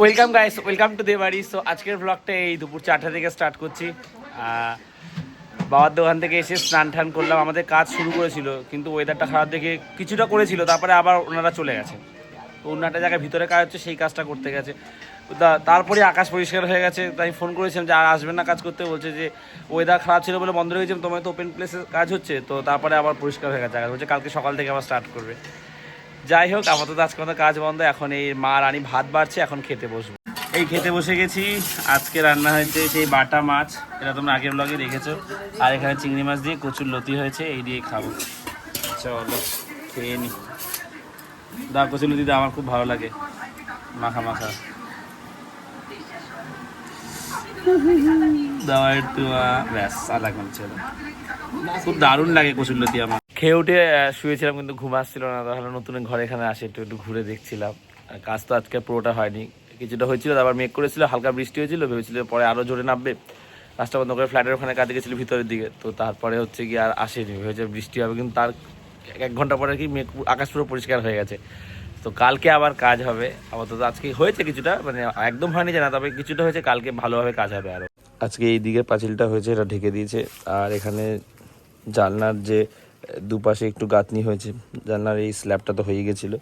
Welcome guys welcome to দে দেবাড়ি so আজকের ব্লগটা এই দুপুর চারটা থেকে স্টার্ট করছি। বাবার দোকান থেকে এসে স্নান টান করলাম। আমাদের কাজ শুরু করেছিল, কিন্তু ওয়েদারটা খারাপ দেখে কিছুটা করেছিল, তারপরে আবার ওনারা চলে গেছে। তো একটা জায়গায় ভিতরে কাজ হচ্ছে, সেই কাজটা করতে গেছে। তারপরে আকাশ পরিষ্কার হয়ে গেছে। তাই ফোন করেছিলাম যে, আর আসবেন না কাজ করতে? বলছে যে ওয়েদার খারাপ ছিল বলে বন্ধ হয়ে গেছে, তোমার তো ওপেন প্লেসে কাজ হচ্ছে। তো তারপরে আবার পরিষ্কার হয়ে গেছে আকাশ। বলছে, কালকে সকাল থেকে আবার স্টার্ট করবে। যাই হোক, আপাতত আজকে আমাদের কাজ বন্ধ। এখন এই মা, রানী ভাত বাড়ছে, এখন খেতে বসবো। এই খেতে বসে গেছি। আজকে রান্না হয়েছে সেই বাটা মাছ। এটা তোমরা আগের ব্লগে দেখেছ। আর এখানে চিংড়ি মাছ দিয়ে কচুর লতি হয়েছে, এই দিয়ে খাব। চলো, খেয়ে নি। দা, কচুর লতি আমার খুব ভালো লাগে। মাখা মাখা। দাওয়া একটু ব্যাস আর চলো। খুব দারুণ লাগে কচুর লতি আমার। খেয়ে উঠে শুয়েছিলাম কিন্তু ঘুম আসছিল না তাহলে নতুন ঘরে এখানে আসে একটু একটু ঘুরে দেখছিলাম। আর কাজ তো আজকে পুরোটা হয়নি। কিছুটা হয়েছিল তারপর মেঘ করেছিল হালকা বৃষ্টি হয়েছিল ভেবেছিল পরে আরও জোরে নামবে। রাস্তা বন্ধ করে ফ্ল্যাটের ওখানে কাজে গেছিল ভিতরের দিকে তো তারপরে হচ্ছে কি আর আসেনি। ভেবেছে বৃষ্টি হবে কিন্তু তার এক ঘণ্টা পরে কি মেঘ আকাশ পুরো পরিষ্কার হয়ে গেছে। তো কালকে আবার কাজ হবে। আপাতত আজকে হয়েছে কিছুটা মানে একদম হয়নি জানা তবে কিছুটা হয়েছে কালকে ভালোভাবে কাজ হবে আরও। আজকে এই দিকের পাঁচিলটা হয়েছে এটা ঢেকে দিয়েছে। আর এখানে জানলার যে দুপাশে একটু গাঁথনি হয়েছে, জানলার এই স্ল্যাবটা তো হয়ে গেছিল।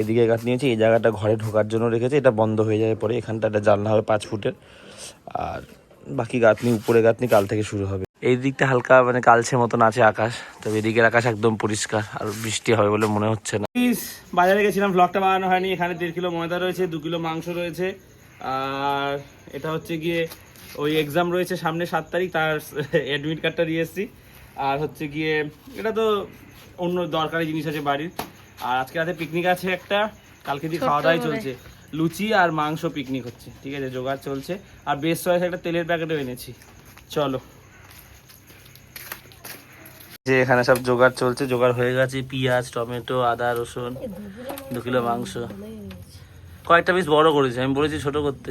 এদিকে গাঁথনি হয়েছে, এই জায়গাটা ঘরে ঢোকার জন্য রেখেছে, এটা বন্ধ হয়ে যাবে পরে এখানটা একটা জানলা হবে পাঁচ ফুটের। আর বাকি গাঁথনি, উপরে গাঁথনি কাল থেকে শুরু হবে। এই দিকটা হালকা মানে কালছে মতন আছে আকাশ, তবে এদিকের আকাশ একদম পরিষ্কার, আর বৃষ্টি হবে বলে মনে হচ্ছে না। বাজারে গেছিলাম ব্লগটা বানানো হয়নি, এখানে দেড় কিলো ময়দা রয়েছে, দু কিলো মাংস রয়েছে। আর এটা হচ্ছে গিয়ে ওই এক্সাম রয়েছে সামনে সাত তারিখ, তার অ্যাডমিট কার্ডটা দিয়ে এসেছি। আর হচ্ছে গিয়ে এটা তো অন্য দরকারি জিনিস আছে বাড়ির। আর আজকে রাতে পিকনিক আছে একটা কালকে দিয়ে খাওয়া দাওয়াই চলছে। লুচি আর মাংস পিকনিক হচ্ছে ঠিক আছে জোগাড় চলছে। আর বেশ চয়েস একটা তেলের প্যাকেটও এনেছি। চলো। যে এখানে সব জোগাড় চলছে জোগাড় হয়ে গেছে পেঁয়াজ টমেটো আদা রসুন দু কিলো মাংস। কয়েকটা পিস বড় করেছে আমি বলেছি ছোট করতে।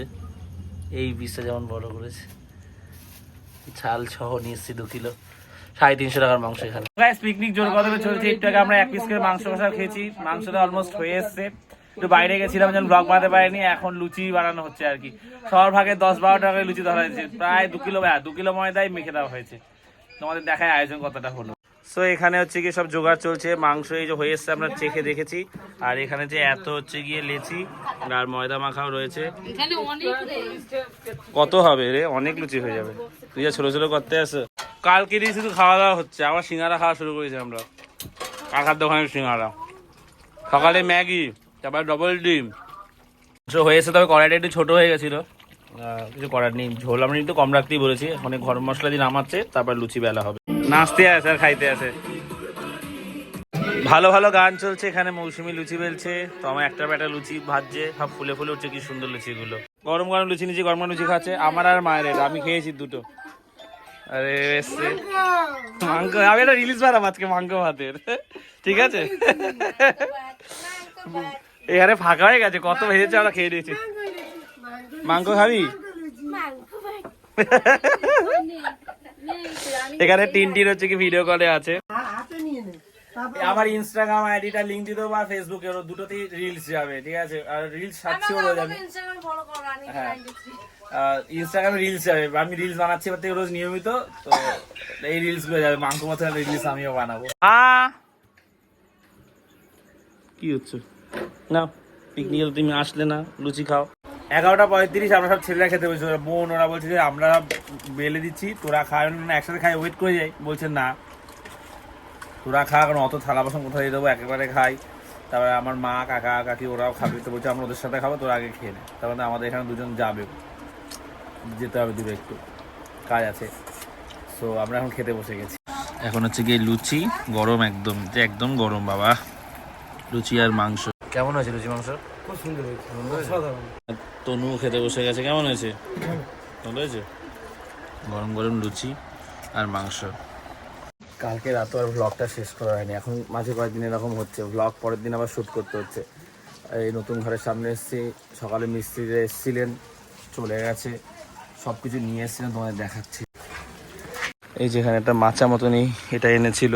এই পিসটা যেমন বড় করেছে। ছাল সহ নিয়ে এসেছি দু কিলো। সাড়ে তিনশো টাকার মাংস এখানে। পিকনিক জোর কদমে চলছে। একটু আগে আমরা এক পিস করে মাংস কষা খেয়েছি। মাংসটা অলমোস্ট হয়ে এসছে। একটু বাইরে গেছিলাম যেন ব্লগ বানাতে পারিনি। এখন লুচি বানানো হচ্ছে আর কি। সবার ভাগে দশ বারো টাকা লুচি ধরা হয়েছে। প্রায় দু কিলো দু কিলো ময়দাই মেখে দেওয়া হয়েছে। তোমাদের দেখায় আয়োজন কতটা হলো। সো এখানে হচ্ছে গিয়ে সব জোগাড় চলছে। মাংস এই যে হয়ে এসছে আমরা চেখে দেখেছি। আর এখানে যে এত হচ্ছে গিয়ে লেচি আর ময়দা মাখাও রয়েছে। এখানে অনেক রে কত হবে রে? অনেক লুচি হয়ে যাবে। তুই যা ছোট ছোট করতে আসো। কালকে দিয়ে শুধু খাওয়া দাওয়া হচ্ছে। আবার সিঙ্গারা খাওয়া শুরু করেছি আমরা। কাকার দোকানে সিঙ্গারা। সকালে ম্যাগি তারপর ডবল ডিম। সো হয়েছে তবে কড়াইটা একটু ছোট হয়ে গেছিল। কিছু করার নেই। ঝোল আমরা একটু কম রাখতেই বলেছি। অনেক গরম মশলা দিয়ে নামাচ্ছে তারপর লুচি বেলা হবে। নাচতে আসে আর খাইতে আসে। ভালো ভালো গান চলছে এখানে মৌসুমি লুচি বেলছে। তো আমার একটা ব্যাটা লুচি ভাজছে সব ফুলে ফুলে উঠছে কি সুন্দর লুচিগুলো। গরম গরম লুচি নিচে গরম লুচি খাচ্ছে। আমার আর মায়ের আমি খেয়েছি দুটো। আরে মাংস আমি এটা রিলিজ আজকে মাংস ভাতের। ঠিক আছে? এখানে ফাঁকা হয়ে গেছে কত ভেজেছে আমরা খেয়ে নিয়েছি মাংস খাবি? এখানে হচ্ছে কি ভিডিও কলে আছে। আমার ইনস্টাগ্রাম আইডিটা লিংক দিয়ে দেবো আর ফেসবুকে ওর দুটোতেই রিলস যাবে ঠিক আছে? আর রিলস সার্চও হয়ে যাবে। হ্যাঁ। ইনস্টাগ্রামে রিলস যাবে আমি রিলস বানাচ্ছি এবার থেকে রোজ নিয়মিত তো এই রিলসগুলো যাবে মাংস মশলা রিলস আমিও বানাবো। আ। কি হচ্ছে? না পিকনিকে তুমি আসলে না লুচি খাও। এগারোটা পঁয়ত্রিশ আমরা সব ছেলেরা খেতে বলছি ওরা বোন ওরা বলছে যে আমরা বেলে দিচ্ছি তোরা খায় না একসাথে খাই ওয়েট করে যাই বলছে না। তোরা খা কারণ অত থালা বাসন কোথায় দেবো? একেবারে খাই। তারপরে আমার মা কাকা কাকি ওরাও খাবে। তো বলছে আমরা ওদের সাথে খাব তোরা আগে খেয়ে নে। তারপরে আমাদের এখানে দুজন যাবে। যেতে হবে দূরে একটু। কাজ আছে। সো আমরা এখন খেতে বসে গেছি। এখন হচ্ছে গিয়ে লুচি গরম একদম। যে একদম গরম বাবা। লুচি আর মাংস। কেমন হয়েছে লুচি মাংস? খুব সুন্দর তনু খেতে বসে গেছে। কেমন হয়েছে? ভালো হয়েছে? গরম গরম লুচি আর মাংস। কালকে রাত আর ব্লগটা শেষ করা হয়নি। এখন মাঝে কয়েকদিন এরকম হচ্ছে। ব্লগ পরের দিন আবার শ্যুট করতে হচ্ছে। এই নতুন ঘরের সামনে এসেছি। সকালে মিস্ত্রিরা এসেছিলেন, চলে গেছে। সব কিছু নিয়ে এসেছিলেন, তোমাদের দেখাচ্ছি। এই যেখানে একটা মাচা মতনই এটা এনেছিল।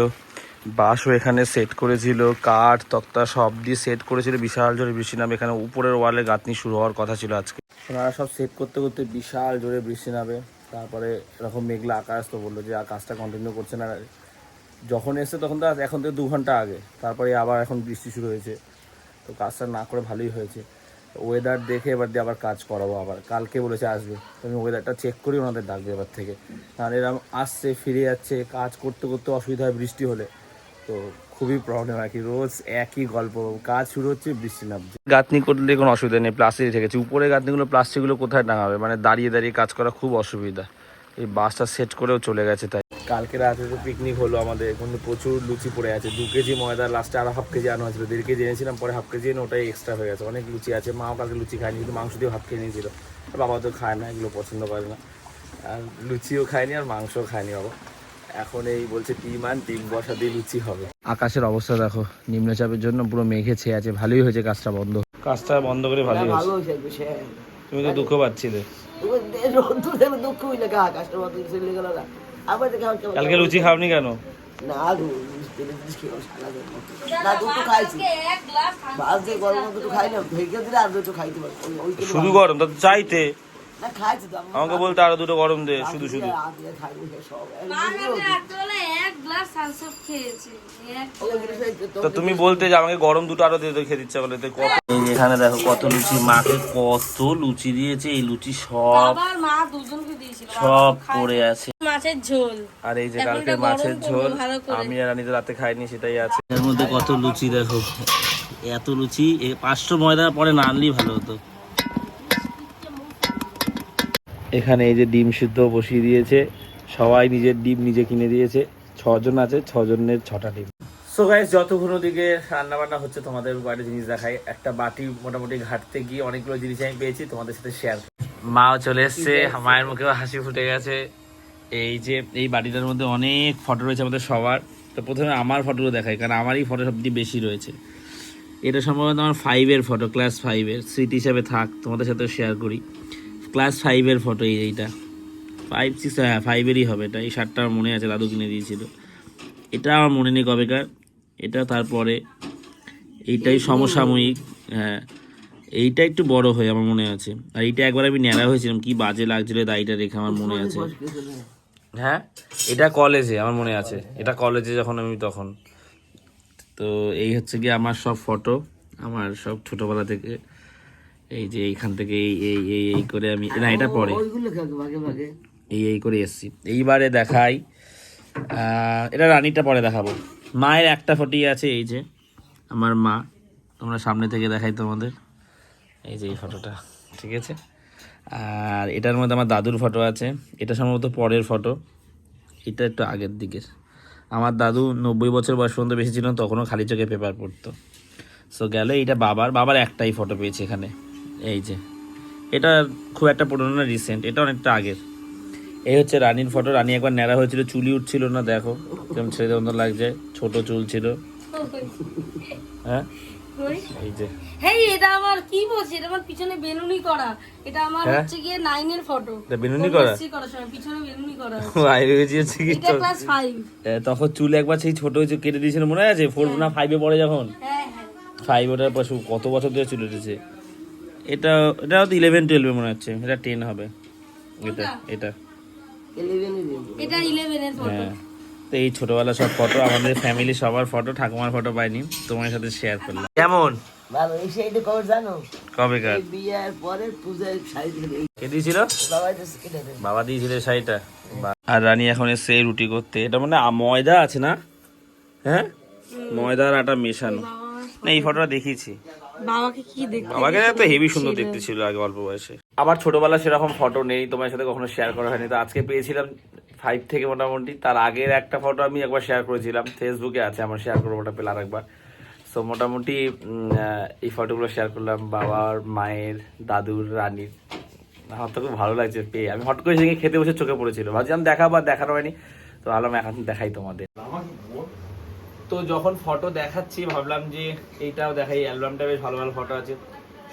বাঁশও এখানে সেট করেছিল। কাঠ, তক্তা সব দিয়ে সেট করেছিল। বিশাল জোরে বৃষ্টি নামে। এখানে উপরের ওয়ালে গাঁথনি শুরু হওয়ার কথা ছিল আজকে। ওনারা সব সেট করতে করতে বিশাল জোরে বৃষ্টি নামে। তারপরে এরকম মেঘলা আকাশ তো বলল যে, আর কাজটা কন্টিনিউ করছে না। যখন এসছে তখন তো এখন থেকে দু ঘণ্টা আগে। তারপরে আবার এখন বৃষ্টি শুরু হয়েছে। তো কাজটা না করে ভালোই হয়েছে। ওয়েদার দেখে এবার দিয়ে আবার কাজ করাবো আবার। কালকে বলেছে আসবে। তো আমি ওয়েদারটা চেক করি ওনাদের ডাকবে এবার থেকে। কারণ এরকম আসছে, ফিরে যাচ্ছে, কাজ করতে করতে অসুবিধা হয় বৃষ্টি হলে। তো খুবই প্রবলেম আর কি। রোজ একই গল্প। কাজ শুরু হচ্ছে, বৃষ্টি নামছে। গাঁথনি করলে কোনো অসুবিধা নেই প্লাস্টিক ঠেকেছে উপরে গাঁথনিগুলো প্লাস্টিকগুলো কোথায় টাঙাবে মানে দাঁড়িয়ে দাঁড়িয়ে কাজ করা খুব অসুবিধা। এই বাসটা সেট করেও চলে গেছে তাই। কালকে রাতে তো পিকনিক হলো আমাদের। কিন্তু প্রচুর লুচি পড়ে আছে। দু কেজি ময়দা লাস্টে আরও হাফ কেজি আনা হয়েছিল। দেড় কেজি এনেছিলাম পরে হাফ কেজি এনে ওটাই এক্সট্রা হয়ে গেছে। অনেক লুচি আছে। মাও কালকে লুচি খায়নি কিন্তু মাংস দিয়ে হাফ খেয়ে নিয়েছিল। আর বাবা তো খায় না এগুলো পছন্দ করে না। আর লুচিও খায়নি আর মাংসও খায়নি বাবা। এখন এই বলছে ডিম আন ডিম বসা দিয়ে লুচি হবে। আকাশের অবস্থা দেখো নিম্নচাপের জন্য পুরো মেঘে ছেয়ে আছে। ভালোই হয়েছে কাজটা বন্ধ। কাজটা বন্ধ করে ভালোই হয়েছে। ভালো হয়েছে তুমি তো দুঃখ পাচ্ছিলে। দুঃখ হইলে কাস্টমার তো গেল না? কালকে লুচি খাওনি কেন? না খেয়ে তেলে শুধু গরম তা চাইতে। আমাকে বলতে আরও দুটো গরম দে শুধু শুধু। তো- তুমি বলতে যে আমাকে গরম দুটো আরও দিয়ে খেতে ইচ্ছা বলে এখানে দেখো কত লুচি মাকে কত লুচি দিয়েছে এই লুচি সব মা দুজনকে দিয়েছিল সব পড়ে আছে। মাছের ঝোল। আর এই যে কালকে মাছের ঝোল আমি আর রানিতে রাতে খাইনি সেটাই আছে। এর মধ্যে কত লুচি দেখো এত লুচি এ পাঁচশো ময়দা পরে না আনলেই ভালো হতো। এখানে এই যে ডিম সিদ্ধ বসিয়ে দিয়েছে সবাই নিজের ডিম নিজে কিনে দিয়েছে ছজন আছে ছজনের ছটা ডিম। সো গাইস যতক্ষণ ওদিকে রান্না বান্না হচ্ছে তোমাদের বাড়ির জিনিস দেখাই। একটা বাটি মোটামুটি ঘাটতে গিয়ে অনেকগুলো জিনিস আমি পেয়েছি তোমাদের সাথে শেয়ার মাও চলে এসছে মায়ের মুখেও হাসি ফুটে গেছে। এই যে এই বাড়িটার মধ্যে অনেক ফটো রয়েছে আমাদের সবার। তো প্রথমে আমার ফটোগুলো দেখাই কারণ আমারই ফটো সবচেয়ে বেশি রয়েছে। এটা সম্ভবত আমার ফাইভের ফটো ক্লাস ফাইভের স্মৃতি হিসাবে থাক তোমাদের সাথে শেয়ার করি। ক্লাস ফাইভের ফটো এই এইটা। ফাইভ সিক্স হ্যাঁ ফাইভেরই হবে এটা। এই শার্টটা আমার মনে আছে দাদু কিনে দিয়েছিল। এটা আমার মনে নেই কবেকার। এটা তারপরে এইটাই সমসাময়িক হ্যাঁ এইটা একটু বড় হয়ে আমার মনে আছে। আর এইটা একবার আমি ন্যাড়া হয়েছিলাম কি বাজে লাগছিল দাড়িটা রেখে আমার মনে আছে। হ্যাঁ এটা কলেজে আমার মনে আছে এটা কলেজে যখন আমি তখন। তো এই হচ্ছে কি আমার সব ফটো আমার সব ছোটবেলা থেকে এই যে এইখান থেকে এই এই এই এই করে আমি না এটা পরে। এই এই করে এসছি। এইবারে দেখাই এটা রানিটা পরে দেখাবো। মায়ের একটা ফটোই আছে, এই যে। আমার মা, তোমরা সামনে থেকে দেখাই তোমাদের। এই যে এই ফটোটা, ঠিক আছে? আর এটার মধ্যে আমার দাদুর ফটো আছে। এটা সম্ভবত পরের ফটো। এটা একটু আগের দিকের। আমার দাদু নব্বই বছর বয়স পর্যন্ত বেশি ছিল তখনও খালি চোখে পেপার পড়তো। সো গেল এইটা বাবার। বাবার একটাই ফটো পেয়েছে এখানে। এই যে। এটা খুব একটা পুরোনো রিসেন্ট এটা অনেকটা আগের। এই হচ্ছে রানীর ফটো। রানী একবার ন্যাড়া হয়েছিল চুলি উঠছিল না দেখো। কেমন ছেড়ে মতো লাগছে ছোট চুল ছিল। হ্যাঁ? এই যে। হেই এটা আমার কি বলছি? এটা আমার পিছনে বেলুনি করা। এটা আমার হ্যাঁ? হচ্ছে গিয়ে নাইনের ফটো। এটা বেনুনি করা? করার সময় পিছনে বেলুনি করা বাইরে হয়েছে কি এটা ক্লাস ফাইভ তখন চুল একবার সেই ছোট কেটে দিয়েছিল মনে আছে? ফোর না পড়ে যখন? হ্যাঁ হ্যাঁ। ফাইভ ওটার পর কত বছর ধরে চুল উঠেছে? এটা এটা ইলেভেন টুয়েলভে মনে হচ্ছে। এটা টেন হবে। এটা এটা। এটা ইলেভেনের ফটো হ্যাঁ। তো এই ছোটবেলা সব ফটো আমাদের ফ্যামিলি সবার ফটো ঠাকুমার ফটো পাইনি। তোমার সাথে শেয়ার করলাম। কেমন? ভালো এই শাড়িটা কবে জানো? কবেকার এই বিয়ের পরে পূজার শাড়ি কে দিয়েছিল? বাবা দিয়েছিল শাড়িটা। আর রানী এখন এসে রুটি করতে। এটা মানে ময়দা আছে না? হ্যাঁ? ময়দা আর আটা মেশানো। না এই ফটোটা দেখিয়েছি। বাবাকে কি দেখতে আমাকে তো হেভি সুন্দর দেখতে ছিল আগে অল্প বয়সে। আমার ছোটবেলা সেরকম ফটো নেই তোমার সাথে কখনো শেয়ার করা হয়নি। তো আজকে পেয়েছিলাম ফাইভ থেকে মোটামুটি। তার আগের একটা ফটো আমি একবার শেয়ার করেছিলাম ফেসবুকে আছে আমার শেয়ার করব ওটা পেলে আরেকবার। সো মোটামুটি এই ফটোগুলো শেয়ার করলাম বাবার মায়ের দাদুর রানীর। আমার তো খুব ভালো লাগছে পেয়ে। আমি হট করে সেদিকে খেতে বসে চোখে পড়েছিল। ভাবছিলাম দেখাবো আর দেখানো হয়নি। তো আলাম এখন দেখাই তোমাদের। তো যখন ফটো দেখাচ্ছি, ভাবলাম যে এইটাও দেখাই অ্যালবামটা বেশ ভালো ভালো ফটো আছে।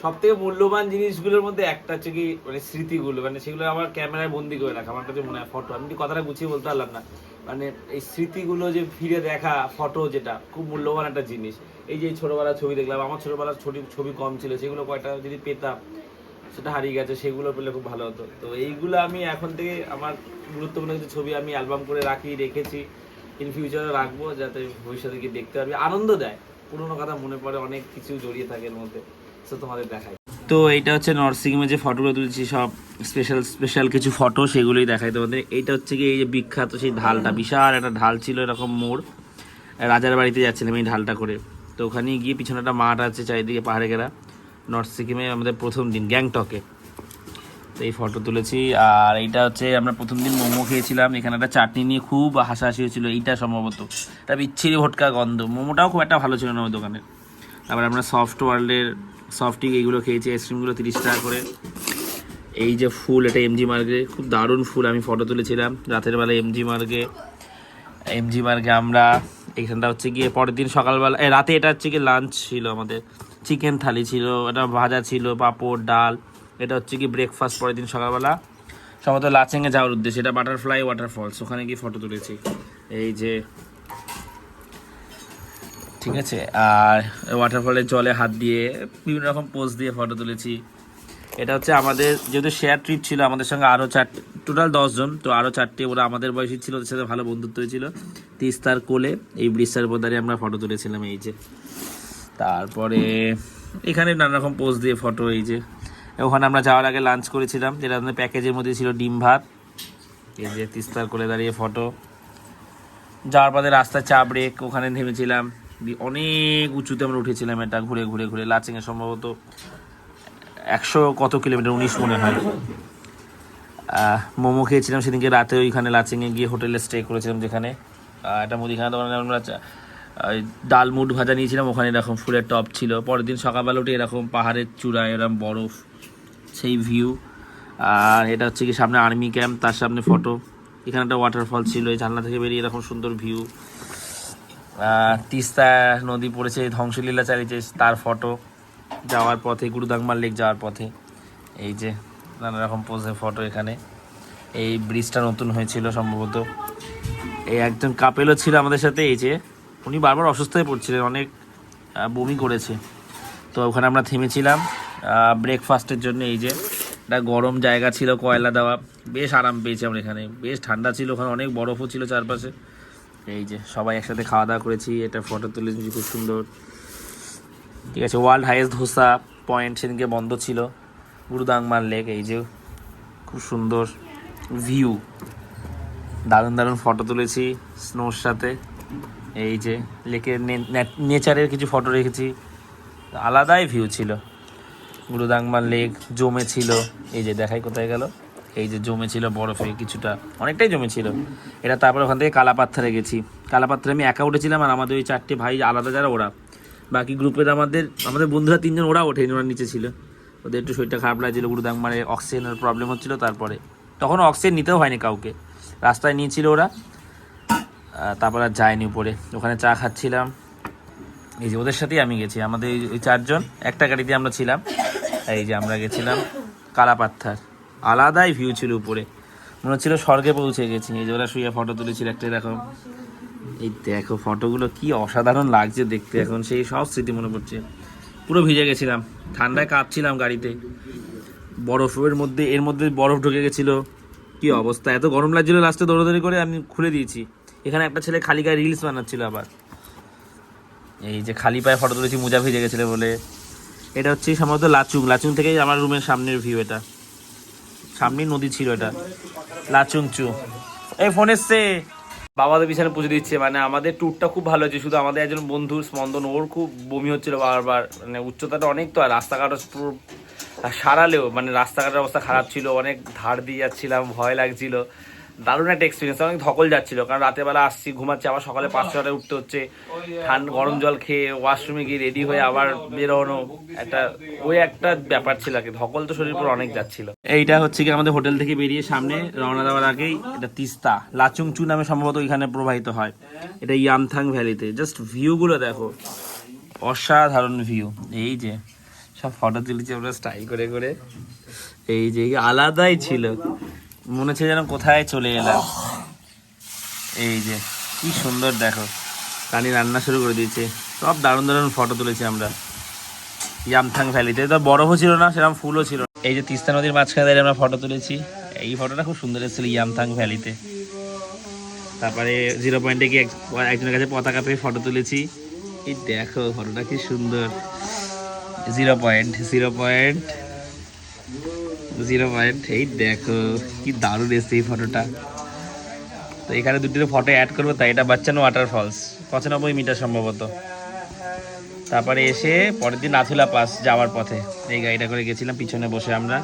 সব থেকে মূল্যবান জিনিসগুলোর মধ্যে একটা হচ্ছে কি মানে স্মৃতিগুলো মানে সেগুলো আমার ক্যামেরায় বন্দি করে রাখা, আমার কাছে মনে হয় ফটো আমি কথাটা গুছিয়ে বলতে পারলাম না। মানে এই স্মৃতিগুলো যে ফিরে দেখা ফটো যেটা, খুব মূল্যবান একটা জিনিস। এই যে ছোটবেলার ছবি দেখলাম, আমার ছোটবেলার ছবি ছবি কম ছিল, সেগুলো কয়টা যদি পেতাম, সেটা হারিয়ে গেছে, সেগুলো পেলে খুব ভালো হতো। তো এইগুলো আমি এখন থেকে, আমার গুরুত্বপূর্ণ কিছু ছবি আমি অ্যালবাম করে রাখি, রেখেছি। ইন ফিউচারে রাখব যাতে ভবিষ্যতে গিয়ে দেখতে পারবি। আনন্দ দেয়। পুরোনো কথা মনে পড়ে অনেক কিছু জড়িয়ে থাকে এর মধ্যে। সো তোমাদের দেখাই। তো এইটা হচ্ছে নর্থ সিকিমে যে ফটোগুলো তুলেছি সব স্পেশাল স্পেশাল কিছু ফটো সেগুলোই দেখাই তোমাদের। এইটা হচ্ছে কি এই যে বিখ্যাত সেই ঢালটা। বিশাল একটা ঢাল ছিল এরকম মোড়। রাজার বাড়িতে যাচ্ছিলাম এই ঢালটা করে। তো ওখানে গিয়ে পিছনে একটা মাঠ আছে চারিদিকে পাহাড়ে ঘেরা। নর্থ সিকিমে আমাদের প্রথম দিন গ্যাংটকে। তো এই ফটো তুলেছি। আর এইটা হচ্ছে আমরা প্রথম দিন মোমো খেয়েছিলাম। এখানে একটা চাটনি নিয়ে খুব হাসাহাসি হয়েছিল এইটা সম্ভবত। একটা বিচ্ছিরি ভটকা গন্ধ। মোমোটাও খুব একটা ভালো ছিল না ওই দোকানের। তারপর আমরা সফট ওয়ার্ল্ডের সফটি এইগুলো খেয়েছি আইসক্রিমগুলো তিরিশ টাকা করে। এই যে ফুল, এটা এমজি মার্গে খুব দারুণ ফুল আমি ফটো তুলেছিলাম। রাতের বেলা এমজি মার্গে এমজি মার্গে আমরা এইখানটা হচ্ছে গিয়ে পরের দিন সকালবেলা রাতে এটা হচ্ছে গিয়ে লাঞ্চ ছিল আমাদের। চিকেন থালি ছিল, এটা ভাজা ছিল, পাঁপড়, ডাল। এটা হচ্ছে কি ব্রেকফাস্ট পরের দিন সকালবেলা। সম্ভবত লাচেংয়ে যাওয়ার উদ্দেশ্যে। এটা বাটারফ্লাই ওয়াটারফলস ওখানে গিয়ে ফটো তুলেছি। এই যে, ঠিক আছে? আর ওয়াটারফলের জলে হাত দিয়ে বিভিন্ন রকম পোজ দিয়ে ফটো তুলেছি। এটা হচ্ছে আমাদের, যেহেতু শেয়ার ট্রিপ ছিল, আমাদের সঙ্গে আরও চার টোটাল দশজন তো আরও চারটে ওরা আমাদের বয়সী ছিল, ওদের সাথে ভালো বন্ধুত্ব হয়েছিল। তিস্তার কোলে, এই ব্রিজটার উপর দাঁড়িয়ে আমরা ফটো তুলেছিলাম, এই যে। তারপরে এখানে নানা রকম পোজ দিয়ে ফটো এই যে। ওখানে আমরা যাওয়ার আগে লাঞ্চ করেছিলাম, যেটা আমাদের প্যাকেজের মধ্যে ছিল ডিম ভাত। এই যে তিস্তার কোলে দাঁড়িয়ে ফটো যাওয়ার পথে রাস্তায় চা ব্রেক ওখানে থেমেছিলাম দিয়ে অনেক উঁচুতে আমরা উঠেছিলাম এটা ঘুরে ঘুরে ঘুরে। লাচিংয়ে সম্ভবত একশো কত কিলোমিটার উনিশ মনে হয়। মোমো খেয়েছিলাম সেদিনকে রাতে ওইখানে লাচিংয়ে গিয়ে হোটেলে স্টে করেছিলাম যেখানে। একটা মুদিখানা দোকানে আমরা ডাল মুড ভাজা নিয়েছিলাম। ওখানে এরকম ফুলের টপ ছিল। পরের দিন সকালবেলা উঠে এরকম পাহাড়ের চূড়ায় এরকম বরফ সেই ভিউ আর এটা হচ্ছে কি সামনে আর্মি ক্যাম্প তার সামনে ফটো এখানে একটা ওয়াটারফল ছিল, এই জানলা থেকে বেরিয়ে এরকম সুন্দর ভিউ তিস্তা নদী পড়েছে ধ্বংসলীলা চালিয়েছে তার ফটো যাওয়ার পথে গুরুদাংমার লেক যাওয়ার পথে। এই যে, নানা রকম পোজে ফটো এখানে। এই ব্রিজটা নতুন হয়েছিল সম্ভবত। এই একজন কাপেলও ছিল আমাদের সাথে, এই যে, উনি বারবার অসুস্থ হয়ে পড়ছিলেন, অনেক বমি করেছে। তো ওখানে আমরা থেমেছিলাম। ব্রেকফাস্টের জন্য এই যে, একটা গরম জায়গা ছিল, কয়লা দেওয়া। বেশ আরাম পেয়েছি আমরা এখানে। বেশ ঠান্ডা ছিল, ওখানে অনেক বরফও ছিল চারপাশে। এই যে, সবাই একসাথে খাওয়া দাওয়া করেছি। এটা ফটো তুলেছি, খুব সুন্দর। ঠিক আছে ওয়ার্ল্ড হাইয়েস্ট ধোসা পয়েন্ট সেদিনকে বন্ধ ছিল গুরুদাংমার লেক এই যে, খুব সুন্দর ভিউ দারুণ দারুণ ফটো তুলেছি স্নোর সাথে। এই যে লেকের নেচারের কিছু ফটো রেখেছি। আলাদাই ভিউ ছিল। গুরুদাংমার লেক জমে ছিল এই যে দেখাই কোথায় গেল? এই যে জমে ছিল বরফে কিছুটা, অনেকটাই জমে ছিল এটা তারপর ওখান থেকে কালাপাত্থারে গেছি। কালাপাত্থারে আমি একা উঠেছিলাম আর আমাদের ওই চারটে ভাই আলাদা যারা ওরা। বাকি গ্রুপের আমাদের আমাদের বন্ধুরা তিনজন ওরা ওঠেনি, ওরা নিচে ছিল। ওদের একটু শরীরটা খারাপ লাগছিল গুরুদাংমারে অক্সিজেনের প্রবলেম হচ্ছিল তারপরে। তখন অক্সিজেন নিতেও হয়নি কাউকে। রাস্তায় নিয়েছিল ওরা। তারপর আর যায়নি উপরে। ওখানে চা খাচ্ছিলাম। এই যে ওদের সাথেই আমি গেছি। আমাদের ওই চারজন, একটা গাড়িতে আমরা ছিলাম। এই যে আমরা গেছিলাম কালাপাত্থার আলাদাই ভিউ ছিল উপরে। মনে হচ্ছিল স্বর্গে পৌঁছে গেছি। এই যে ওরা শুয়ে ফটো তুলেছিল একটা এরকম। এই দেখো ফটোগুলো কি অসাধারণ লাগছে দেখতে এখন। সেই সব স্মৃতি মনে পড়ছে। পুরো ভিজে গেছিলাম। ঠান্ডায় কাঁপছিলাম গাড়িতে। বরফের মধ্যে, এর মধ্যে বরফ ঢুকে গেছিল। কি অবস্থা। এত গরম লাগছিল লাস্টে দৌড়াদৌড়ি করে আমি খুলে দিয়েছি। এখানে একটা ছেলে খালি গায়ে রিলস বানাচ্ছিল আবার। এই যে খালি পায়ে ফটো তুলেছি, মোজা ভিজে গেছিল বলে। এটা হচ্ছে সম্ভবত লাচুং। লাচুং থেকেই আমার রুমের সামনের ভিউ এটা। সামনেই নদী ছিল এটা। লাচুং চু এই ফোন এসছে। বাবাদের পিছনে পুজো দিচ্ছে। মানে আমাদের ট্যুরটা খুব ভালো হয়েছে। শুধু আমাদের একজন বন্ধুর স্পন্দন, ওর খুব বমি হচ্ছিল বারবার। মানে উচ্চতাটা অনেক তো, আর রাস্তাঘাটও পুরো সারালেও মানে রাস্তাঘাটের অবস্থা খারাপ ছিল। অনেক ধার দিয়ে যাচ্ছিলাম, ভয় লাগছিল। দারুণ একটা এক্সপিরিয়েন্স অনেক ধকল যাচ্ছিল। কারণ রাতের বেলা আসছি, ঘুমাচ্ছি, আবার সকালে পাঁচ ছটায় উঠতে হচ্ছে। ঠান্ডা, গরম জল খেয়ে ওয়াশরুমে গিয়ে রেডি হয়ে আবার বেরোনো একটা, ওই একটা ব্যাপার ছিল আর ধকল তো শরীর পুরো অনেক যাচ্ছিল। এইটা হচ্ছে কি আমাদের হোটেল থেকে বেরিয়ে সামনে রওনা দেওয়ার আগেই এটা তিস্তা। লাচুংচু নামে সম্ভবত ওইখানে প্রবাহিত হয়। এটা ইয়ামথাং ভ্যালিতে। জাস্ট ভিউগুলো দেখো। অসাধারণ ভিউ এই যে, সব ফটো তুলেছি আমরা স্টাইল করে করে। এই যে আলাদাই ছিল। মনে হচ্ছে যেন কোথায় চলে এলাম। এই যে কি সুন্দর দেখো। কানি রান্না শুরু করে দিয়েছে। সব দারুণ দারুণ ফটো তুলেছি আমরা। ইয়ামথাং ভ্যালিতে তো। বরফও ছিল না সেরকম ফুলও ছিল এই যে তিস্তা নদীর মাঝখানে দাঁড়িয়ে আমরা ফটো তুলেছি। এই ফটোটা খুব সুন্দর এসেছিল ইয়ামথাং ভ্যালিতে তারপরে জিরো পয়েন্টে গিয়ে একজনের কাছে পতাকা পেয়ে ফটো তুলেছি। এই দেখো ফটোটা কি সুন্দর। Zero point zero point zero point এই দেখো কি দারুণ এসছে এই ফটোটা। তো এখানে দুটো ফটো অ্যাড করব, তাই এটা বাচ্চানো ওয়াটারফলস পঁচানব্বই মিটার সম্ভবত। তারপরে এসে পরের দিন নাথুলা পাস যাওয়ার পথে। এই গাড়িটা করে গেছিলাম, পিছনে বসে আমরা।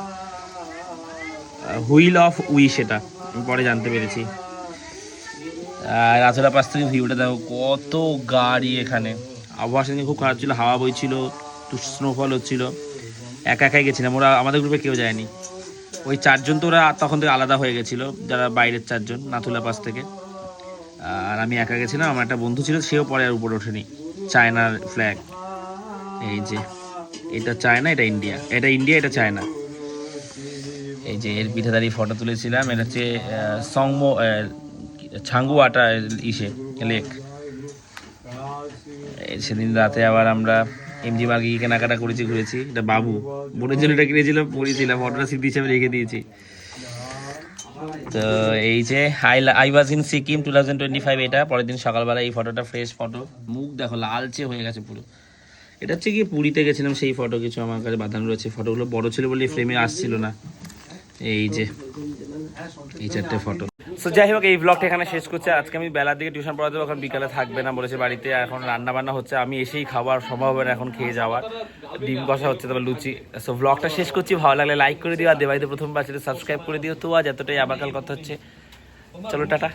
হুইল অফ এটা, আমি পরে জানতে পেরেছি। আর নাথুলা পাস থেকে ভিউটা দেখো, কত গাড়ি এখানে। আবহাওয়া সেদিন খুব খারাপ ছিল, হাওয়া বইছিল স্নোফল হচ্ছিল। একা একাই গেছিলাম, ওরা আমাদের গ্রুপে কেউ যায়নি। ওই চারজন তো ওরা তখন থেকে আলাদা হয়ে গেছিল, যারা বাইরের চারজন, নাথুলা পাস থেকে। আর আমি একা গেছিলাম, আমার একটা বন্ধু ছিল, সেও পরে আর উপরে ওঠেনি। চায়নার ফ্ল্যাগ এই যে, এটা চায়না, এটা ইন্ডিয়া। এটা ইন্ডিয়া, এটা চায়না। এই যে, এর পিঠে দাঁড়িয়ে ফটো তুলেছিলাম এটা হচ্ছে সংমো ছাঙ্গুয়াটা ইসে লেক সেদিন রাতে আবার আমরা এমজি গিয়ে কেনাকাটা করেছি, ঘুরেছি। এটা বাবু। বোনের জন্য এটা কিনেছিলাম পড়েছিলাম ফটোটা স্মৃতি হিসাবে রেখে দিয়েছি। তো এই যে I I was in Sikkim two thousand twenty five এটা। পরের দিন সকালবেলা এই ফটোটা ফ্রেশ ফটো মুখ দেখো, লালচে হয়ে গেছে পুরো। এটা হচ্ছে কি পুরীতে গেছিলাম, সেই ফটো, কিছু আমার কাছে বাঁধানো রয়েছে। ফটোগুলো বড় ছিল বলে ফ্রেমে আসছিল না। এই যে এই চারটে ফটো সো যাই হোক, এই ব্লগটা এখানে শেষ করছে। আজকে আমি বেলার দিকে টিউশন পড়াতে এখন বিকালে থাকবে না, বলেছে বাড়িতে। এখন রান্না বান্না হচ্ছে, আমি এসেই খাবার সম্ভব হবে না এখন খেয়ে যাওয়ার। ডিম কষা হচ্ছে, তারপর লুচি। সো ব্লগটা শেষ করছি, ভালো লাগলে লাইক করে দিও, আর দেবাইতে প্রথমবার সেটা সাবস্ক্রাইব করে দিও। তো আজ এতটাই আবাকাল কথা হচ্ছে। চলো, টাটা।